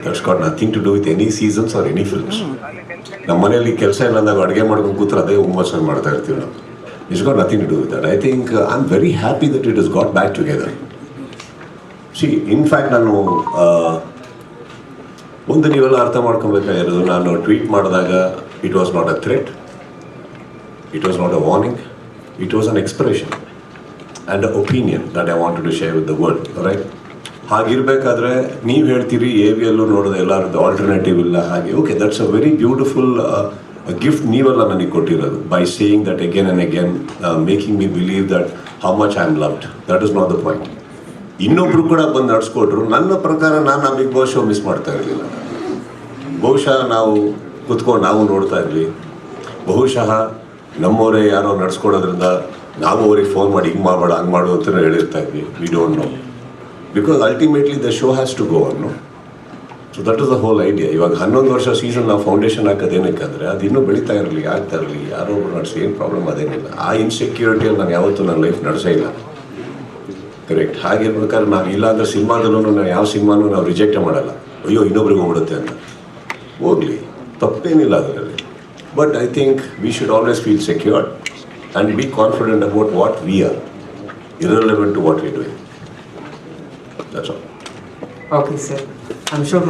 That's got nothing to do with any seasons or any films ನಮ್ಮ ಮನೆಯಲ್ಲಿ ಕೆಲಸ ಇಲ್ಲ ಅಂದಾಗ ಅಡುಗೆ ಮಾಡ್ಕೊಂಡು ಕೂತ್ರೆ ಅದೇ ಹುಮ್ಮಸ್ಸಾಗಿ ಮಾಡ್ತಾ ಇರ್ತೀವಿ ನಾವು. It's got nothing to do with that I think I am very happy that it is got back together see in fact ನಾನು ಆ, ಒಂದು ನೀವೆಲ್ಲ ಅರ್ಥ ಮಾಡ್ಕೊಬೇಕಾಗಿರೋದು ನಾನು ಟ್ವೀಟ್ ಮಾಡಿದಾಗ it was not a threat it was not a warning it was an expression and a opinion that I wanted to share with the world right ಹಾಗಿರ್ಬೇಕಾದ್ರೆ ನೀವು ಹೇಳ್ತೀರಿ ಎ ವಿ ಎಲ್ಲೂ ನೋಡೋದು ಎಲ್ಲರದ್ದು ಆಲ್ಟರ್ನೇಟಿವ್ ಇಲ್ಲ ಹಾಗೆ. Okay that's a very beautiful gift ನೀವೆಲ್ಲ ನನಗೆ ಕೊಟ್ಟಿರೋದು by saying that again and again making me believe that how much I am loved that is not the point ಇನ್ನೊಬ್ರು ಕೂಡ ಬಂದು ನಡ್ಸ್ಕೊಟ್ರು, ನನ್ನ ಪ್ರಕಾರ ನಾನು ಆ ಬಿಗ್ ಬಾಸ್ ಶೋ ಮಿಸ್ ಮಾಡ್ತಾ ಇರಲಿಲ್ಲ. ಬಹುಶಃ ನಾವು ಕುತ್ಕೊಂಡು ನಾವು ನೋಡ್ತಾ ಇದ್ವಿ. ಬಹುಶಃ ನಮ್ಮವರೇ ಯಾರೋ ನಡ್ಸ್ಕೊಡೋದ್ರಿಂದ ನಾವು ಅವ್ರಿಗೆ ಫೋನ್ ಮಾಡಿ ಹಿಂಗೆ ಮಾಡಬೇಡ, ಹಂಗೆ ಮಾಡು ಅಂತ ಹೇಳಿರ್ತಾ ಇದ್ವಿ. We don't know because ultimately the show has to go on so that is the whole idea ಇವಾಗ ಹನ್ನೊಂದು ವರ್ಷ ಸೀಸನ್ ನಾವು ಫೌಂಡೇಶನ್ ಹಾಕೋದೇನಕ್ಕಾದ್ರೆ ಅದು ಇನ್ನೂ ಬೆಳೀತಾ ಇರಲಿ, ಆಗ್ತಾ ಇರಲಿ, ಯಾರೋ ಒಬ್ರು ನಡೆಸಿ, ಏನು ಪ್ರಾಬ್ಲಮ್ ಅದೇನಿಲ್ಲ. ಆ ಇನ್ಸೆಕ್ಯೂರಿಟಿಯಲ್ಲಿ ನಾನು ಯಾವತ್ತೂ ನನ್ನ ಲೈಫ್ ನಡೆಸೇ ಇಲ್ಲ. ಕರೆಕ್ಟ್ ಹಾಗಿರ್ಬೇಕಾದ್ರೆ ನಾವು ಇಲ್ಲಾಂದ್ರೆ ಸಿನಿಮಾದಲ್ಲೂ ನಾವು ಯಾವ ಸಿನಿಮಾನು ನಾವು ರಿಜೆಕ್ಟ್ ಮಾಡಲ್ಲ. ಅಯ್ಯೋ, ಇನ್ನೊಬ್ರಿಗೆ ಹೋಗ್ಬಿಡುತ್ತೆ ಅಂತ. ಹೋಗಲಿ. ತಪ್ಪೇನಿಲ್ಲ ಅದರಲ್ಲಿ. But I think we should always feel secured and be confident about what we are irrelevant to what we doing That's all. Okay, sir. I'm sure